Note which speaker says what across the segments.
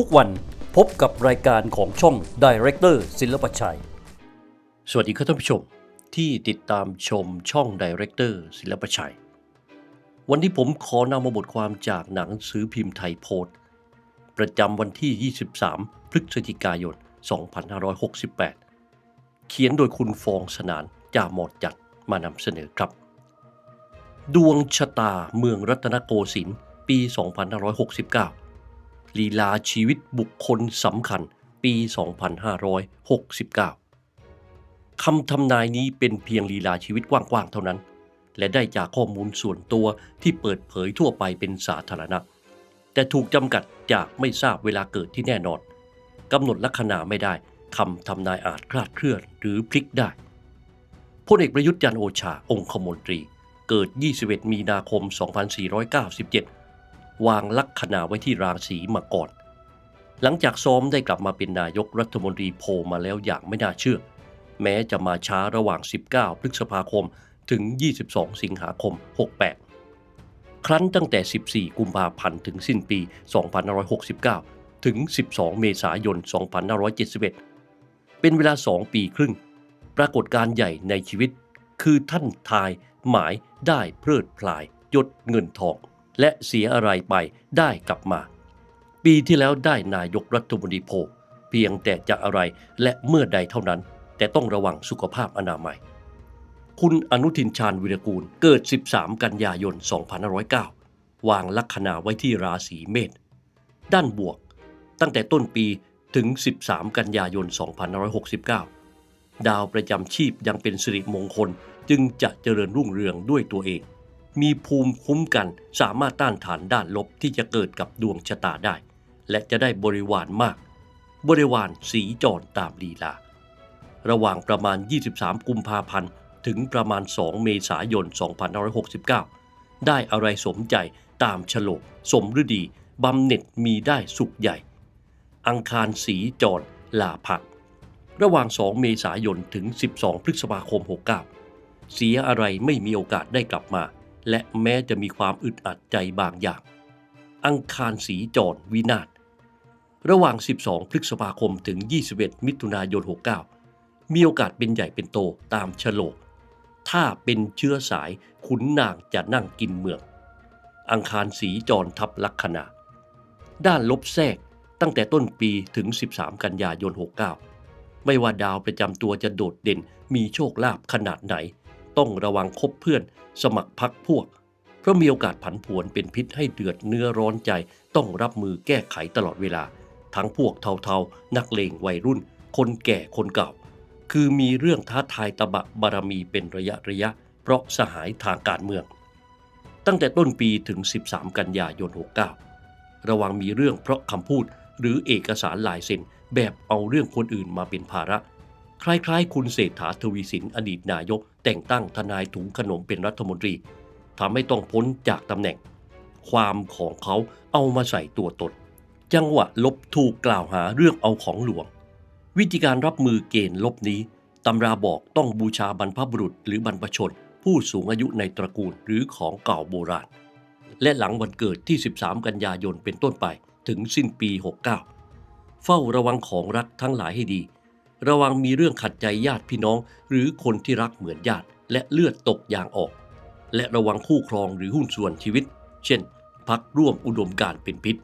Speaker 1: ทุกวันพบกับรายการของช่อง Director ศิลปชัย สวัสดีครับท่านผู้ชมที่ติดตามชมช่อง Director ศิลปชัย วันนี้ผมขอนำมาบทความจากหนังสือพิมพ์ไทยโพสต์ ประจำวันที่ 23 พฤศจิกายน 2568 เขียนโดยคุณฟองสนานจาหมอดจัดมานำเสนอครับ ดวงชะตาเมืองรัตนโกสินทร์ปี 2569 ลีลาชีวิตบุคคลสำคัญปี 2569 คำทำนายนี้เป็นเพียงลีลาชีวิตกว้างๆ เท่านั้น และได้จากข้อมูลส่วนตัวที่เปิดเผยทั่วไปเป็นสาธารณะ แต่ถูกจำกัดจากไม่ทราบเวลาเกิดที่แน่นอนกำหนดลัคนาไม่ได้คำทำนายอาจคลาดเคลื่อนหรือพลิกได้พลเอกประยุทธ์จันโอชาองคมนตรี เกิด 21 มีนาคม 2497 วางลัคนาไว้ที่ราศีมาก่อน หลังจากซ้อมได้กลับมาเป็นนายกรัฐมนตรีโพลมาแล้วอย่างไม่น่าเชื่อ แม้จะมาช้าระหว่าง 19 พฤษภาคมถึง 22 สิงหาคม 68 ครั้นตั้งแต่ 14 กุมภาพันธ์ถึงสิ้นปี 2569 ถึง 12 เมษายน 2571 เป็นเวลา 2 ปีครึ่ง ปรากฏการใหญ่ในชีวิตคือท่านทายหมายได้เพลิดพลายยศเงินทอง และเสียอะไรไปได้กลับมา ปีที่แล้วได้นายกรัฐมนตรีโพเพียงแต่จะอะไรและเมื่อใดเท่านั้น แต่ต้องระวังสุขภาพอนามัย คุณอนุทินชาญวิรกูลเกิด 13 กันยายน 2509 วางลัคนาไว้ที่ราศีเมษด้านบวก ตั้งแต่ต้นปีถึง 13 กันยายน 2569 ดาวประจำชีพยังเป็นสิริมงคลจึงจะเจริญรุ่งเรืองด้วยตัวเอง มีภูมิคุ้มกันสามารถต้านทานด้านลบที่จะเกิดกับดวงชะตาได้ และจะได้บริวารมาก บริวารสีจรตามลีลา ระหว่างประมาณ 23 กุมภาพันธ์ ถึงประมาณ 2 เมษายน 2569 ได้อะไรสมใจตามฉลก สมฤดีบำเหน็จมีได้สุขใหญ่ อังคารสีจรลาภะระหว่าง 2 เมษายน ถึง 12 พฤษภาคม 69 เสียอะไรไม่มีโอกาสได้กลับมา และแม้จะมีความอึดอัดใจบางอย่าง อังคารสีจรวินาศระหว่าง 12 พฤษภาคมถึง 21 มิถุนายน 69 มีโอกาสเป็นใหญ่เป็นโตตามฉลก ถ้าเป็นเชื้อสายขุนนางจะนั่งกินเมือง อังคารสีจรทับลัคนา ด้านลบแทรกตั้งแต่ต้นปีถึง 13 กันยายน 69 ไม่ว่าดาวประจำตัวจะโดดเด่นมีโชคลาภขนาดไหน ต้องระวังคบเพื่อน สมัครพักพวก เพราะมีโอกาสผันผวนเป็นพิษให้เดือดเนื้อร้อนใจ ต้องรับมือแก้ไขตลอดเวลา ทั้งพวกเทาๆ นักเลงวัยรุ่น คนแก่คนเก่า คือมีเรื่องท้าทายตะบะบารมีเป็นระยะระยะ เพราะสหายทางการเมือง ตั้งแต่ต้นปีถึง 13 กันยายน 69 ระวังมีเรื่องเพราะคำพูดหรือเอกสารลายเซ็นแบบเอาเรื่องคนอื่นมาเป็นภาระ คล้ายๆ คุณเศรษฐาทวีสินอดีตนายก แต่งตั้งทนายถุงขนมเป็นรัฐมนตรีทำให้ต้องพ้นจากตำแหน่ง ความของเขาเอามาใส่ตัวตน จังหวะลบถูกกล่าวหาเรื่องเอาของหลวง วิธีการรับมือเกณฑ์ลบนี้ตำราบอกต้องบูชาบรรพบุรุษหรือบรรพชน ผู้สูงอายุในตระกูลหรือของเก่าโบราณ และหลังวันเกิดที่ 13 กันยายนเป็นต้นไปถึงสิ้นปี 69 เฝ้าระวังของรักทั้งหลายให้ดี ระวังมีเรื่องขัดใจญาติพี่น้อง หรือคนที่รักเหมือนญาติ และเลือดตกยางออก และระวังคู่ครองหรือหุ้นส่วนชีวิต เช่น พักร่วมอุดมการเป็นพิษ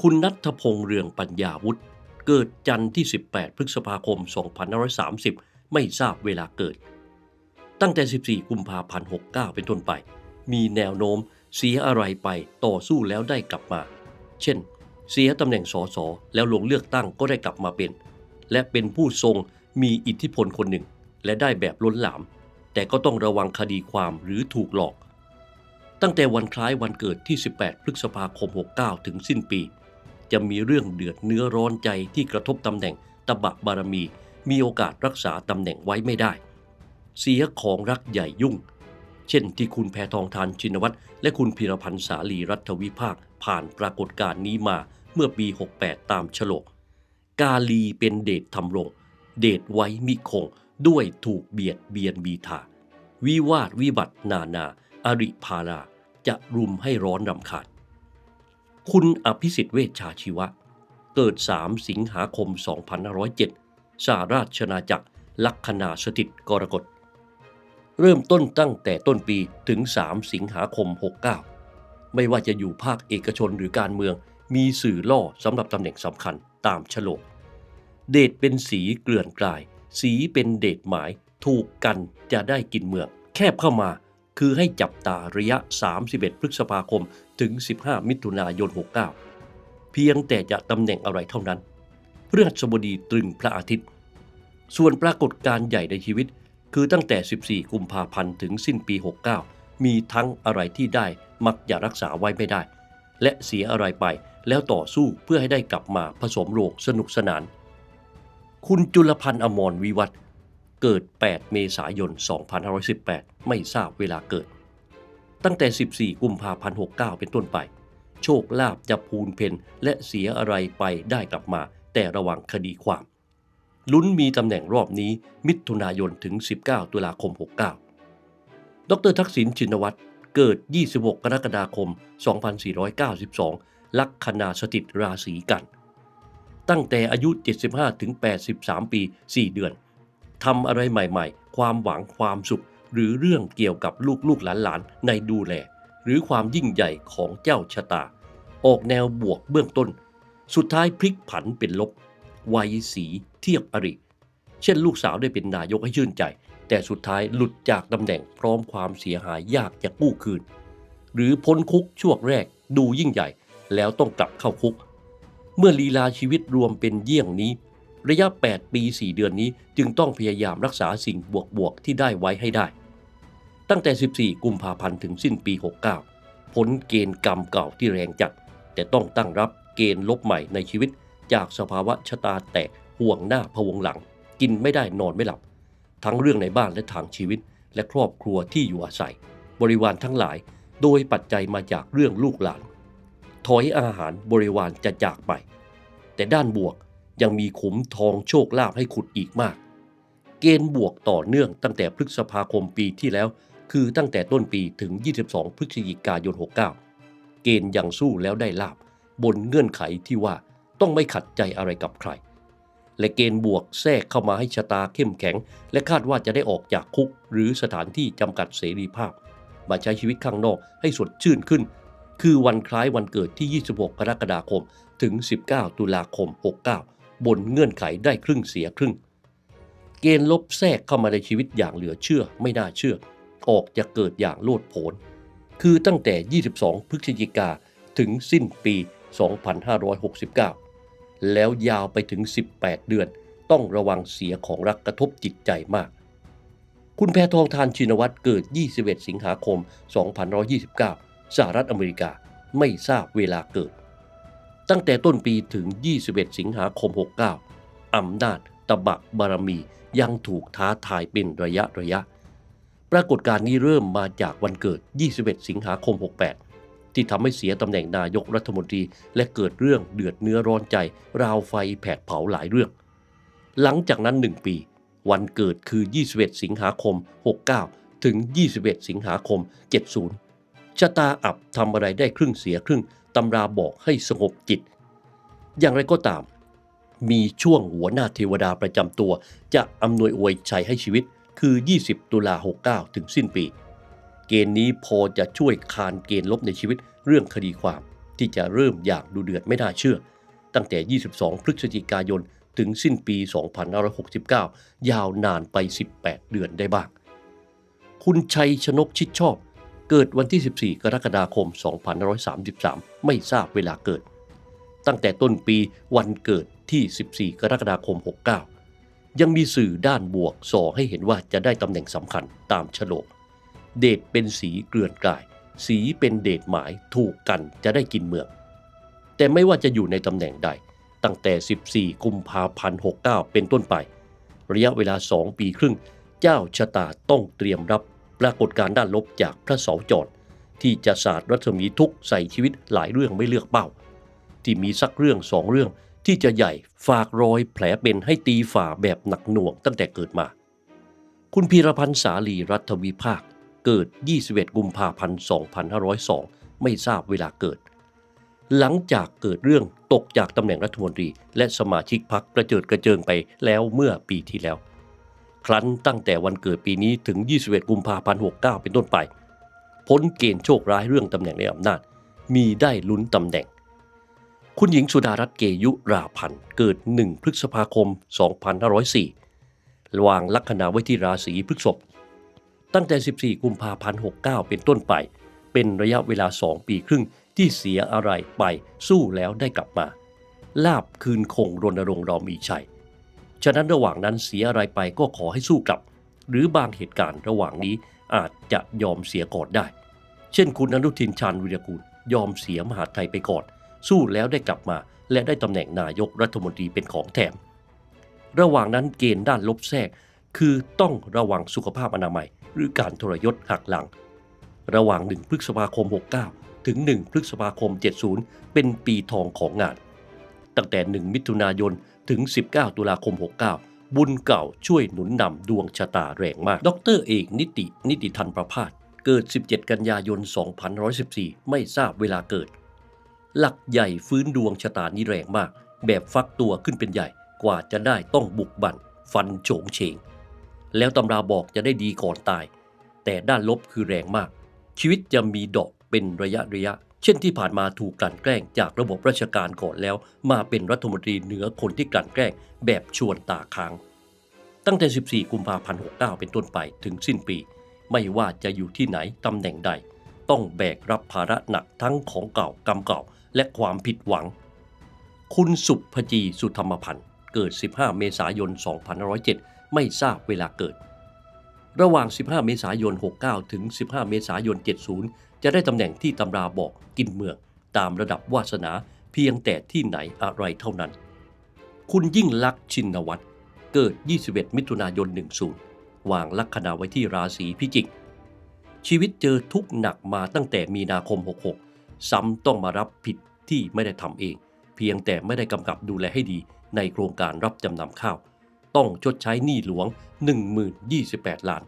Speaker 1: คุณนัทพงษ์เรืองปัญญาวุฒิเกิดจันทร์ที่ 18 พฤษภาคม 2530 ไม่ทราบเวลาเกิด ตั้งแต่ 14 กุมภาพันธ์ 69 เป็นต้นไป มีแนวโน้มเสียอะไรไปต่อสู้แล้วได้กลับมา เช่น เสียตำแหน่งสสแล้วลงเลือกตั้งก็ได้กลับมาเป็น และเป็นผู้ทรงมีอิทธิพลคนหนึ่ง และได้แบบล้นหลาม แต่ก็ต้องระวังคดีความหรือถูกหลอก ตั้งแต่วันคล้ายวันเกิดที่ 18 พฤษภาคม 69 ถึงสิ้นปี จะมีเรื่องเดือดเนื้อร้อนใจที่กระทบตำแหน่งตบะบารมี มีโอกาสรักษาตำแหน่งไว้ไม่ได้ เสียของรักใหญ่ยุ่ง เช่นที่คุณแพทองทานชินวัตรและคุณพีรพันธ์สาลีรัฐวิภาคผ่านปรากฏการณ์นี้มาเมื่อปี 68 ตามฉลก กาลีเป็นเดชทำรง เดชไว้มิคง ด้วยถูกเบียดเบียนบีทา วิวาทวิบัตินานา อริพาราจะรุมให้ร้อนรำคาญ คุณอภิสิทธิ์เวชชาชีวะ เกิด 3 สิงหาคม 2507สหราชนาจักรลัคนาสถิตกรกฎ เริ่มต้นตั้งแต่ต้นปีถึง 3 สิงหาคม 69 ไม่ว่าจะอยู่ภาคเอกชนหรือการเมือง มีสื่อล่อสำหรับตำแหน่งสำคัญตามฉลก เดชเป็นสีเกลื่อนกลาย สีเป็นเดชหมาย ถูกกันจะได้กินเมือง แคบเข้ามาคือให้จับตาระยะ 31 พฤษภาคมถึง 15 มิถุนายน 69 เพียงแต่จะตำแหน่งอะไรเท่านั้นพฤหัสบดีตรึงพระอาทิตย์ ส่วนปรากฏการใหญ่ในชีวิต คือตั้งแต่ 14 กุมภาพันธ์ถึงสิ้นปี 69 มีทั้งอะไรที่ได้มักจะรักษาไว้ไม่ได้ และเสียอะไรไปแล้วต่อสู้เพื่อให้ได้กลับมาผสมโรงสนุกสนาน คุณจุลพันธ์อมรวิวัฒเกิด 8 เมษายน 2518 ไม่ทราบเวลาเกิด ตั้งแต่ 14 กุมภาพันธ์ 69 เป็นต้นไป โชคลาภจะพูนเพนและเสียอะไรไปได้กลับมา แต่ระวังคดีความ ลุ้นมีตำแหน่งรอบนี้มิถุนายนถึง 19 ตุลาคม 69 ดรทักษิณชินวัตรเกิด 26 กรกฎาคม 2492 ลัคนาสถิตราศีกัน ตั้งแต่อายุ 75 ถึง 83 ปี 4 เดือนทำอะไรใหม่ๆ ความหวังความสุข หรือเรื่องเกี่ยวกับลูกลูกหลานๆ ในดูแล หรือความยิ่งใหญ่ของเจ้าชะตา ออกแนวบวกเบื้องต้น สุดท้ายพลิกผันเป็นลบวัยสีเทียบอริ เช่นลูกสาวได้เป็นนายกให้ชื่นใจ แต่สุดท้ายหลุดจากตำแหน่งพร้อมความเสียหายยากจะกู้คืน หรือพ้นคุกช่วงแรกดูยิ่งใหญ่ แล้วต้องกลับเข้าคุก เมื่อลีลาชีวิตรวมเป็นเยี่ยงนี้ ระยะ 8 ปี 4 เดือนนี้จึงต้องพยายามรักษาสิ่งบวกๆที่ได้ไว้ให้ได้ ตั้งแต่ 14 กุมภาพันธ์ถึงสิ้นปี 69 ผลเกณฑ์กรรมเก่าที่แรงจัด แต่ต้องตั้งรับเกณฑ์ลบใหม่ในชีวิต จากสภาวะชะตาแตกห่วงหน้าพะวงหลัง กินไม่ได้นอนไม่หลับ ทั้งเรื่องในบ้านและทางชีวิต และครอบครัวที่อยู่อาศัย บริวารทั้งหลาย โดยปัจจัยมาจากเรื่องลูกหลาน ถอยอาหารบริวารจะจากไป แต่ด้านบวกยังมีขุมทองโชคลาภให้ขุดอีกมาก เกณฑ์บวกต่อเนื่องตั้งแต่พฤษภาคมปีที่แล้ว คือตั้งแต่ต้นปีถึง 22 พฤศจิกายน 69 เกณฑ์ยังสู้แล้วได้ลาบบนเงื่อนไขที่ว่าต้องไม่ขัดใจอะไรกับใคร และเกณฑ์บวกแทรกเข้ามาให้ชะตาเข้มแข็ง และคาดว่าจะได้ออกจากคุก หรือสถานที่จำกัดเสรีภาพ มาใช้ชีวิตข้างนอกให้สดชื่นขึ้น คือวันคล้ายวันเกิดที่ 26 กรกฎาคม ถึง 19 ตุลาคม 69 บนเงื่อนไขได้ครึ่งเสียครึ่ง เกณฑ์ลบแทรกเข้ามาในชีวิตอย่างเหลือเชื่อไม่น่าเชื่อ ออกจะเกิดอย่างโลดโผน คือตั้งแต่ 22 พฤศจิกาถึงสิ้นปี 2569 แล้วยาวไปถึง 18 เดือน ต้องระวังเสียของรักกระทบจิตใจมาก คุณแพทองทานชินวัตรเกิด 21 สิงหาคม2529 สหรัฐอเมริกาไม่ทราบเวลาเกิด ตั้งแต่ต้นปีถึง 21 สิงหาคม 69 อำนาจตบะบารมียังถูกท้าทายเป็นระยะระยะ ปรากฏการณ์นี้เริ่มมาจากวันเกิด 21 สิงหาคม 68 ที่ทำให้เสียตำแหน่งนายกรัฐมนตรีและเกิดเรื่องเดือดเนื้อร้อนใจ ราวไฟแผดเผาหลายเรื่อง หลังจากนั้นหนึ่งปี วันเกิดคือ 21 สิงหาคม 69 ถึง 21 สิงหาคม 70 ชะตาอับทำอะไรได้ครึ่งเสียครึ่งตำราบอกให้สงบจิต อย่างไรก็ตาม มีช่วงหัวหน้าเทวดาประจำตัว จะอำนวยอวยชัยให้ชีวิตคือ 20 ตุลา 69 ถึงสิ้นปี เกณฑ์นี้พอจะช่วยคานเกณฑ์ลบในชีวิตเรื่องคดีความที่จะเริ่มอย่างดูเดือดไม่น่าเชื่อ ตั้งแต่ 22 พฤศจิกายน ถึงสิ้นปี 2569 ยาวนานไป 18 เดือนได้บ้าง คุณชัยชนกชิดชอบ เกิดวันที่ 14 กรกฎาคม 2533 ไม่ทราบเวลาเกิด ตั้งแต่ต้นปีวันเกิดที่ 14 กรกฎาคม 69 ยังมีสื่อด้านบวกส่อให้เห็นว่าจะได้ตำแหน่งสำคัญตามฉลก เดชเป็นสีเกลื่อนกาย สีเป็นเดชหมายถูกกันจะได้กินเมือง แต่ไม่ว่าจะอยู่ในตำแหน่งใด ตั้งแต่ 14 กุมภาพันธ์ 69 เป็นต้นไป ระยะเวลา 2 ปีครึ่ง เจ้าชะตาต้องเตรียมรับ ปรากฏการณ์ด้านลบจากพระเสาจรที่จะสาดรัศมีทุกใส่ชีวิตหลายเรื่องไม่เลือกเป้า ที่มีสักเรื่องสองเรื่องที่จะใหญ่ฝากรอยแผลเป็นให้ตีฝ่าแบบหนักหน่วงตั้งแต่เกิดมา คุณพีรพันธ์สาลีรัฐวิภาค เกิด 21 กุมภาพันธ์ 2502 ไม่ทราบเวลาเกิด หลังจากเกิดเรื่องตกจากตำแหน่งรัฐมนตรี และสมาชิกพรรคกระเจิดกระเจิงไปแล้วเมื่อปีที่แล้ว ครั้นตั้งแต่วันเกิดปีนี้ถึง 21 กุมภาพันธ์69 เป็นต้นไป พ้นเกณฑ์โชคร้ายเรื่องตำแหน่งในอำนาจ มีได้ลุ้นตำแหน่ง คุณหญิงสุดารัตน์เกยุราพันธ์เกิด 1 พฤษภาคม 2504 วางลัคนาไว้ที่ราศีพฤษภตั้งแต่ 14 กุมภาพันธ์69 เป็นต้นไป เป็นระยะเวลา 2 ปีครึ่งที่เสียอะไรไปสู้แล้วได้กลับมา ลาบคืนคงรณรงค์เรามีชัย ฉะนั้นระหว่างนั้นเสียอะไรไปก็ขอให้สู้กลับ หรือบางเหตุการณ์ระหว่างนี้อาจจะยอมเสียก่อนได้ เช่นคุณอนุทินชาญวิรกูลยอมเสียมหาไทยไปก่อน สู้แล้วได้กลับมา และได้ตำแหน่งนายกรัฐมนตรีเป็นของแถม ระหว่างนั้นเกณฑ์ด้านลบแทรก คือต้องระวังสุขภาพอนามัย หรือการทรยศหักหลัง ระหว่าง1พฤษภาคม 69 ถึง 1 พฤษภาคม 70 เป็นปีทองของงาน ตั้งแต่ 1 มิถุนายน ถึง 19 ตุลาคม 69 บุญเก่าช่วยหนุนนำดวงชะตาแรงมาก ดรเอกนิติ นิติทันประพาส เกิด 17 กันยายน 2114 ไม่ทราบเวลาเกิด หลักใหญ่ฟื้นดวงชะตานี้แรงมาก แบบฟักตัวขึ้นเป็นใหญ่ กว่าจะได้ต้องบุกบั่น ฟันโฉงเฉง แล้วตำราบอกจะได้ดีก่อนตาย แต่ด้านลบคือแรงมาก ชีวิตจะมีดอกเป็นระยะระยะ เช่นที่ผ่านมาถูกกลั่นแกล้งจากระบบราชการก่อนแล้ว มาเป็นรัฐมนตรีเหนือคนที่กลั่นแกล้งแบบชวนตาค้าง ตั้งแต่ 14 กุมภาพันธ์69 เป็นต้นไปถึงสิ้นปี ไม่ว่าจะอยู่ที่ไหนตำแหน่งใด ต้องแบกรับภาระหนักทั้งของเก่ากรรมเก่า และความผิดหวัง คุณสุภจีสุธรรมพันธ์เกิด 15 เมษายน 2507 ไม่ทราบเวลาเกิด ระหว่าง 15 เมษายน 69 ถึง 15 เมษายน 70 จะได้ตำแหน่งที่ตำราบอกกินเมือง ตามระดับวาสนาเพียงแต่ที่ไหนอะไรเท่านั้น คุณยิ่งลักษณ์ชินวัตรเกิด 21 มิถุนายน 10 วางลัคนาไว้ที่ราศีพิจิก ชีวิตเจอทุกข์หนักมาตั้งแต่มีนาคม 66 ซ้ำต้องมารับผิดที่ไม่ได้ทำเอง เพียงแต่ไม่ได้กำกับดูแลให้ดีในโครงการรับจำนำข้าว ต้องชดใช้หนี้หลวง 1028 ล้าน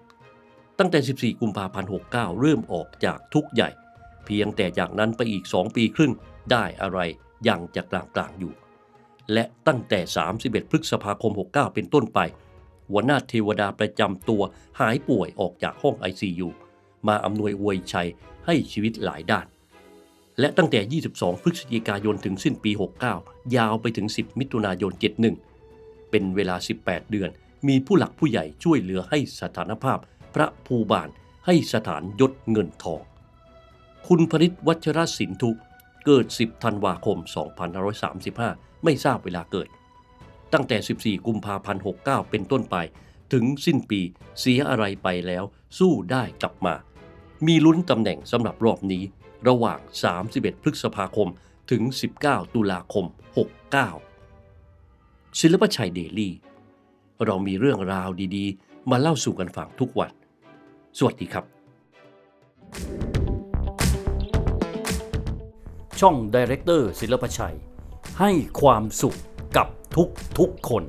Speaker 1: ตั้งแต่ 14 กุมภาพันธ์ 69 เริ่มออกจากทุกใหญ่ เพียงแต่จากนั้นไปอีก 2 ปีครึ่งได้อะไรยังจะกลางๆอยู่ และตั้งแต่ 31 พฤษภาคม 69 เป็นต้นไปหัวหน้าเทวดาประจำตัวหายป่วยออกจากห้อง ICU มาอำนวยอวยชัยให้ชีวิตหลายด้าน และตั้งแต่ 22 พฤศจิกายนถึงสิ้นปี 69 ยาวไปถึง 10 มิถุนายน 71 เป็นเวลา 18 เดือน มีผู้หลักผู้ใหญ่ช่วยเหลือให้สถานภาพ พระภูบาลให้สถานยศเงินทอง คุณพริตวัชรศินทุเกิด 10 ธันวาคม 2535 ไม่ทราบเวลาเกิด ตั้งแต่ 14 กุมภาพันธ์69 เป็นต้นไป ถึงสิ้นปีเสียอะไรไปแล้วสู้ได้กลับมา มีลุ้นตำแหน่งสำหรับรอบนี้ ระหว่าง 31 พฤษภาคมถึง 19 ตุลาคม 69ศิลปชัยเดลี่ เรามีเรื่องราวดีๆ มาเล่าสู่กันฟังทุกวัน สวัสดีครับ ช่องดีเรคเตอร์ศิลปชัย ให้ความสุขกับทุกทุกๆคน